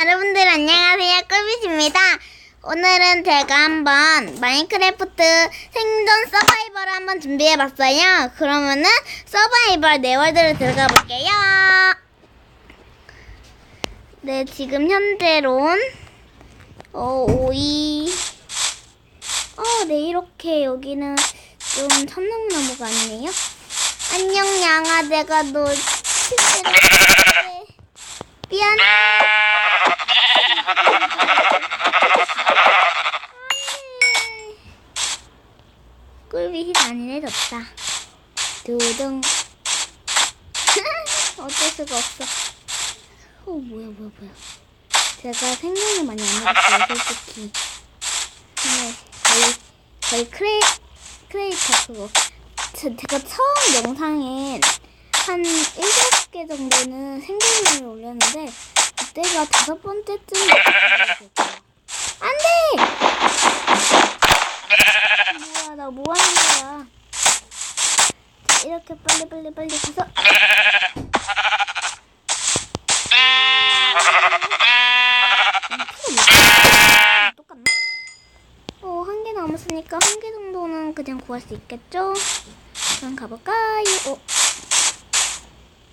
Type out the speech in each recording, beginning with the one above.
여러분들 안녕하세요. 꿀빛입니다. 오늘은 제가 한번 마인크래프트 생존 서바이벌을 한번 준비해봤어요. 그러면은 서바이벌 네월드를 들어가 볼게요. 네, 지금 현재론 어, 오이 어, 네, 이렇게 여기는 좀 천나무나무가 아니네요. 안녕, 양아. 내가 너 미안해. 꿀빛이 잔인해졌다. 두둥. 어쩔 수가 없어. 어, 뭐야, 뭐야, 뭐야. 제가 생명을 많이 안 먹었어요, 솔직히. 네, 거의, 거의 크레, 크레이터 그거. 제, 제가 처음 영상엔 한 7, 개 정도는 생존을 올렸는데, 그때가 다섯 번째쯤. 안 돼! 뭐야, 나 뭐 하는 거야? 자, 이렇게 빨리, 빨리, 빨리 가서. 똑같나? 어, 한 개 남았으니까 한 개 정도는 그냥 구할 수 있겠죠? 그럼 가볼까요? 어.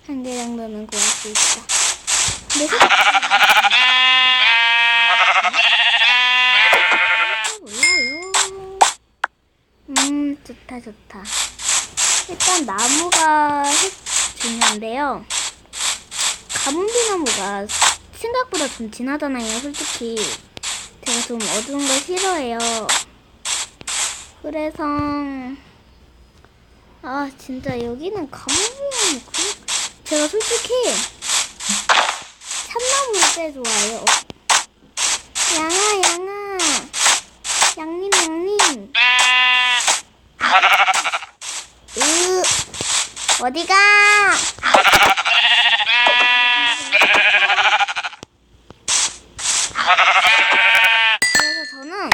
한 개 정도는 구할 수 있다. 몰라요. 음, 좋다, 좋다. 일단 나무가 핵 중요한데요. 가뭄비 나무가 생각보다 좀 진하잖아요, 솔직히. 제가 좀 어두운 걸 싫어해요. 그래서 아 진짜 여기는 가뭄비 나무 그 제가 솔직히 참나무를 꽤 좋아해요. 양아 양아 양님 양님 으 어디가? 그래서 저는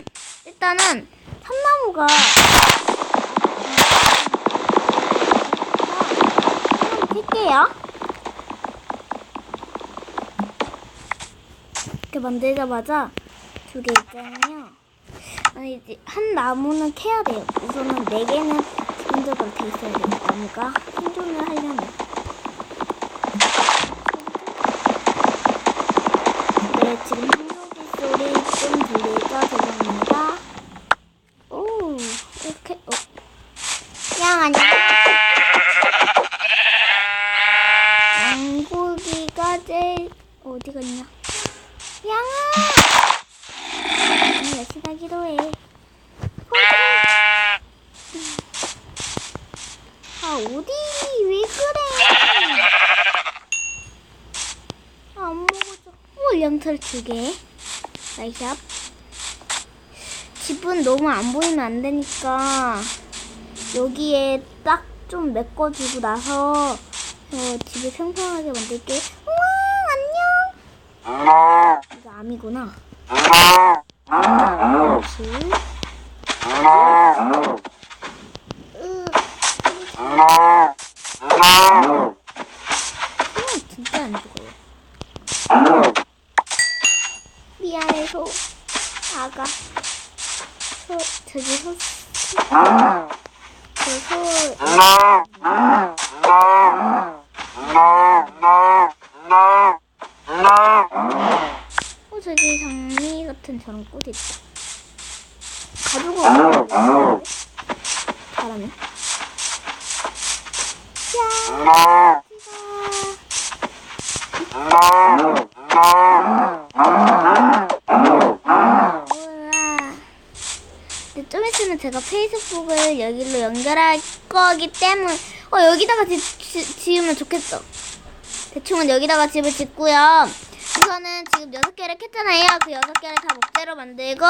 일단은 참나무가 할게요. 이렇게 만들자마자 두 개 있잖아요. 아니 이제 한 나무는 캐야 돼요. 우선은 네 개는 기본적으로 돼 있어야 돼요. 나무가 생존을 하려면. 네, 지금 한국이 소리 좀 들리죠? 죄송합니다. 오, 이렇게, 어. 양, 안녕. 양고기가 제일, 어디 갔냐? 양아! 아니, 여시다기로 해. 아, 어디, 왜 그래? 안 먹어줘. 오, 양털 두 개. 나이샵. 집은 너무 안 보이면 안 되니까 여기에 딱 좀 메꿔주고 나서 어, 집을 평평하게 만들게. 우와, 안녕. 이거 암이구나. 그렇지. 으, 음, 진짜 안 죽어요. 미안해 소 아가 소 저기 소 저 소 어 저기 장미 같은 저런 꽃이 있다 가지고 오면 잘하네 야 우와. 근데 좀 있으면 제가 페이스북을 여기로 연결할 거기 때문에 어 여기다가 지, 지, 지으면 좋겠어. 대충은 여기다가 집을 짓고요. 우선은 지금 여섯 개를 캤잖아요. 그 여섯 개를 다 목재로 만들고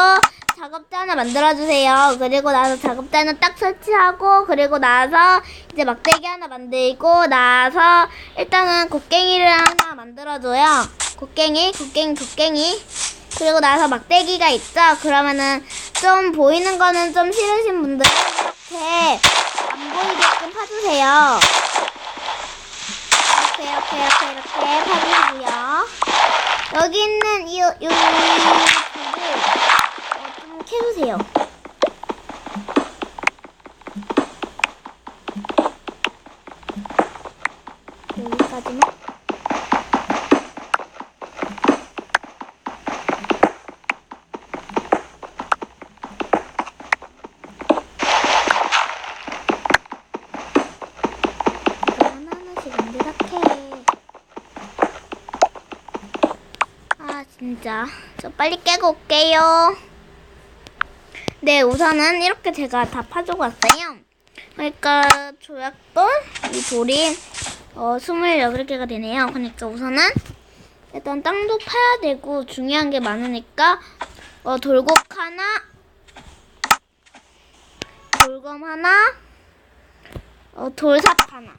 작업대 하나 만들어주세요. 그리고 나서 작업대는 딱 설치하고 그리고 나서 이제 막대기 하나 만들고 나서 일단은 곡괭이를 하나 만들어줘요. 곡괭이, 곡괭이, 곡괭이. 그리고 나서 막대기가 있죠. 그러면은 좀 보이는 거는 좀 싫으신 분들은 이렇게 안 보이게끔 파주세요. 이렇게 이렇게 이렇게 이렇게 파주시고요. 여기 있는 이, 여기 어, 좀 켜주세요. 여기까지만. 이거 하나하나씩 만들게. 아 진짜 저 빨리 깨고 올게요. 네 우선은 이렇게 제가 다 파주고 왔어요. 그러니까 조약돌 이 돌이 어 28개가 되네요. 그러니까 우선은 일단 땅도 파야 되고 중요한 게 많으니까 어 돌곡 하나 돌검 하나 어 돌삽 하나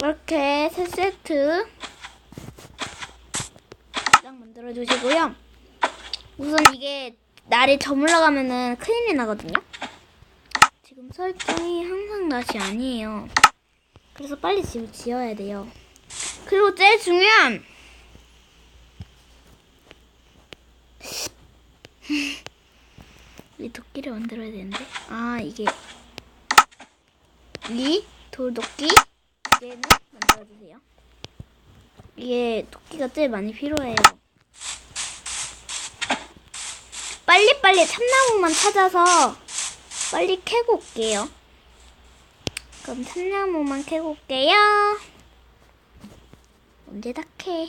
이렇게 세 세트 딱 만들어 주시고요. 우선 이게 날이 저물러 가면은 큰일이 나거든요. 지금 설정이 항상 낮이 아니에요. 그래서 빨리 집을 지어야 돼요. 그리고 제일 중요한 이 도끼를 만들어야 되는데 아 이게 이 돌도끼 얘는 만들어주세요. 이게 도끼가 제일 많이 필요해요. 빨리빨리 참나무만 찾아서 빨리 캐고 올게요. 그럼 참나무만 캐고 올게요. 언제 다 캐?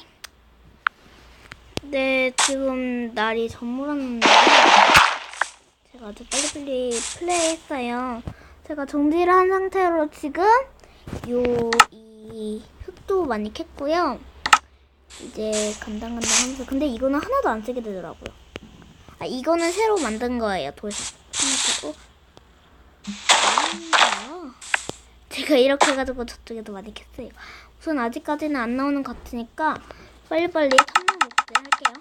네, 지금 날이 저물었는데 제가 아주 빨리빨리 플레이했어요. 제가 정지를 한 상태로 지금 요 이 흙도 많이 캤고요. 이제 간당간당 하면서 근데 이거는 하나도 안 쓰게 되더라고요. 아 이거는 새로 만든 거예요. 돌식 하나 고 제가 이렇게 해가지고 저쪽에도 많이 캤어요. 우선 아직까지는 안 나오는 것 같으니까 빨리빨리 천명 목재 할게요.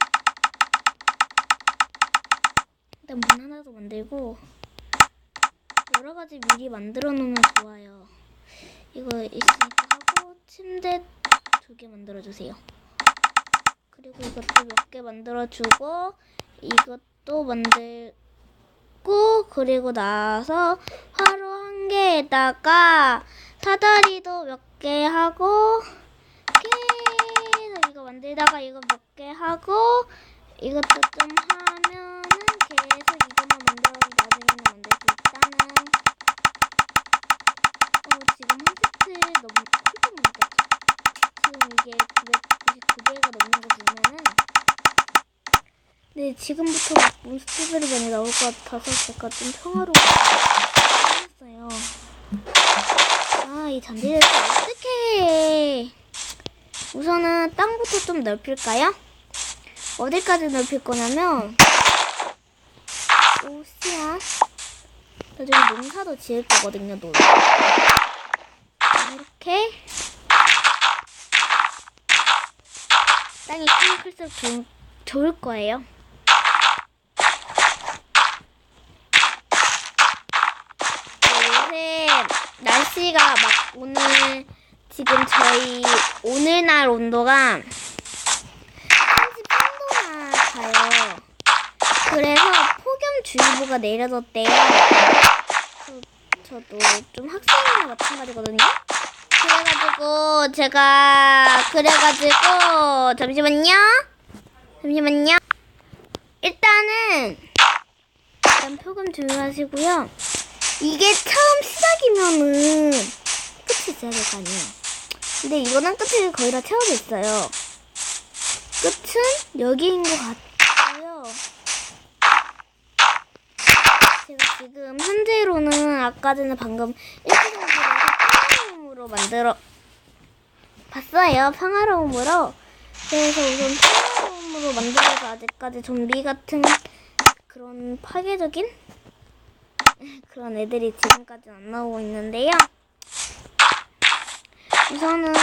일단 문 하나 더 만들고 여러 가지 미리 만들어 놓으면 좋아요. 이거 있으니까 하고 침대 두 개 만들어 주세요. 그리고 이것도 몇 개 만들어 주고 이것도 만들고 그리고 나서 화로 한 개에다가 사다리도 몇 개 하고 계속 이거 만들다가 이거 몇 개 하고 이것도 좀 하면은 계속 이것만 만들어서 나중에는 만들 수 있다는 어, 지금 한 세트 너무 훌쩍 넘겠죠? 지금 이게 999개가 넘는 거 보면은 네, 지금부터 막 몬스터들이 많이 나올 것 같아서 제가 좀 평화롭게 했어요. 아, 이 잔디를 또 어떻게 해? 우선은 땅부터 좀 넓힐까요? 어디까지 넓힐 거냐면 오시야 나중에 농사도 지을 거거든요, 노 이렇게 땅이 크면 클수록 좋, 좋을 거예요. 요새 날씨가 막 오늘 지금 저희 오늘날 온도가 33도나 가요. 그래서 폭염주의보가 내려졌대요. 저, 저도 좀 학생이나 마찬가지거든요. 그래가지고 제가 그래가지고 잠시만요. 잠시만요. 일단은 일단 폭염 조용하시고요. 이게 처음 시작이면은 끝이 있어야 될 거 아니에요. 근데 이거는 끝이 거의 다 채워져 있어요. 끝은 여기인 것 같고요. 제가 지금 현재로는 아까 전에 방금 1분 정도로 만들어 봤어요. 평화로움으로. 그래서 우선 평화로움으로 만들어서 아직까지 좀비 같은 그런 파괴적인 그런 애들이 지금까지는 안 나오고 있는데요. 우선은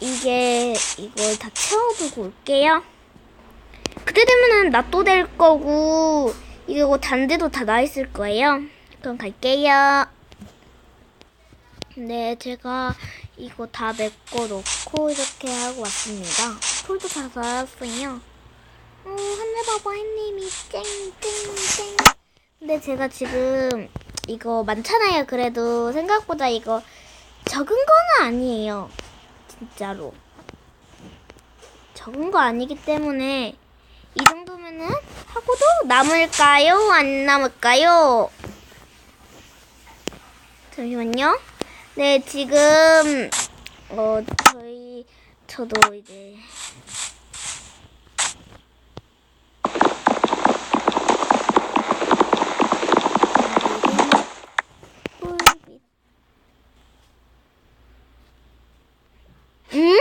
이게 이걸 다 채워두고 올게요. 그때 되면은 낫도 될 거고 이거 잔디도 다 나 있을 거예요. 그럼 갈게요. 네, 제가 이거 다 메꿔 놓고 이렇게 하고 왔습니다. 풀도 다 달았어요. 어, 하늘 봐봐, 햇님이 쨍쨍쨍. 근데 제가 지금 이거 많잖아요. 그래도 생각보다 이거 적은 거는 아니에요. 진짜로. 적은 거 아니기 때문에 이 정도면은 하고도 남을까요? 안 남을까요? 잠시만요. 네, 지금 어 저희 저도 이제 꿀빛. 음?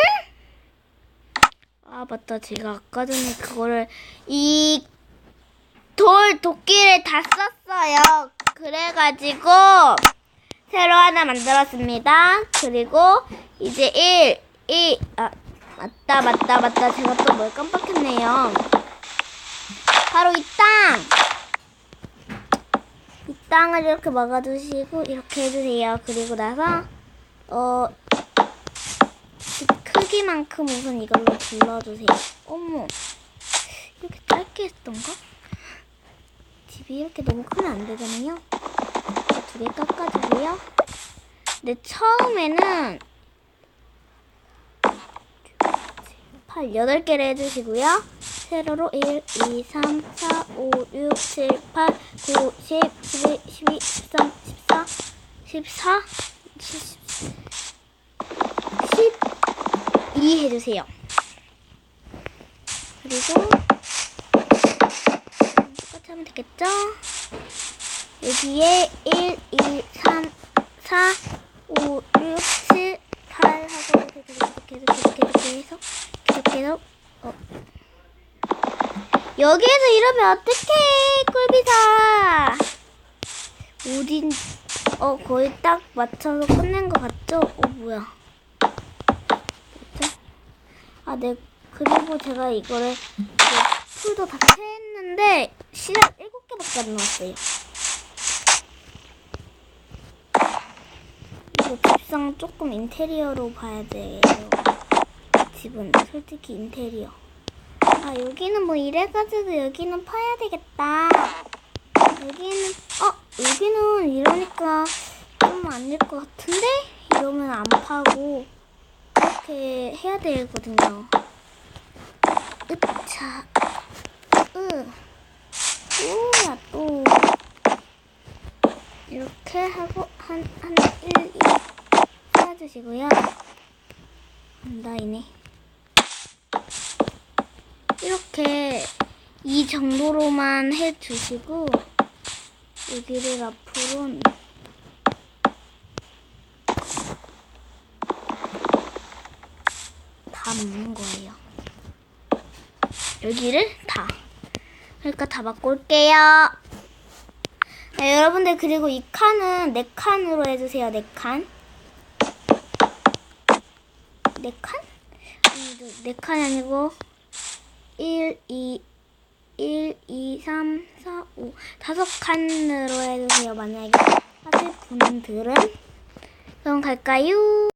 아 맞다. 제가 아까 전에 그거를 이 돌 도끼를 다 썼어요. 그래가지고 새로 하나 만들었습니다. 그리고 이제 1 2 아 맞다 맞다 맞다. 제가 또 뭘 깜빡했네요. 바로 이 땅! 이 땅을 이렇게 막아주시고 이렇게 해주세요. 그리고 나서 어집 크기만큼 우선 이걸로 불러주세요. 어머, 이렇게 짧게 했던가? 집이 이렇게 너무 크면 안 되잖아요. 두 개 깎아주고요. 근데 처음에는 8, 8개를 해주시고요. 세로로 1, 2, 3, 4, 5, 6, 7, 8, 9, 10, 11, 12, 13, 14, 14, 10, 12 해주세요. 그리고 똑같이 하면 되겠죠? 여기에 1, 2, 3, 4, 5, 6, 7, 8 하고 계속 계속 계속 계속 계속 계속 계속 어. 여기에서 이러면 어떡해 꿀비사 어딘 어 거의 딱 맞춰서 끝낸 것 같죠? 어 뭐야? 아, 네. 그리고 제가 이거를 풀도 다 채했는데 씨앗 7개밖에 안 나왔어요. 이거 집상 조금 인테리어로 봐야 돼요. 집은 솔직히 인테리어. 아, 여기는 뭐 이래가지고 여기는 파야 되겠다. 여기는, 어, 여기는 이러니까 좀안될것 같은데? 이러면 안 파고. 이렇게 해야 되거든요. 으차, 으, 우야 또 이렇게 하고 한 한 1, 2 해주시고요. 안다이네. 이렇게 이 정도로만 해주시고 여기를 앞으로 다 먹는 거예요. 여기를 다. 그러니까 다 바꿀게요. 네, 여러분들 그리고 이 칸은 네 칸으로 해주세요. 네 칸. 네 칸? 네 칸이 아니고 1, 2, 1, 2, 3, 4, 5 다섯 칸으로 해주세요. 만약에 하실 분들은 그럼 갈까요?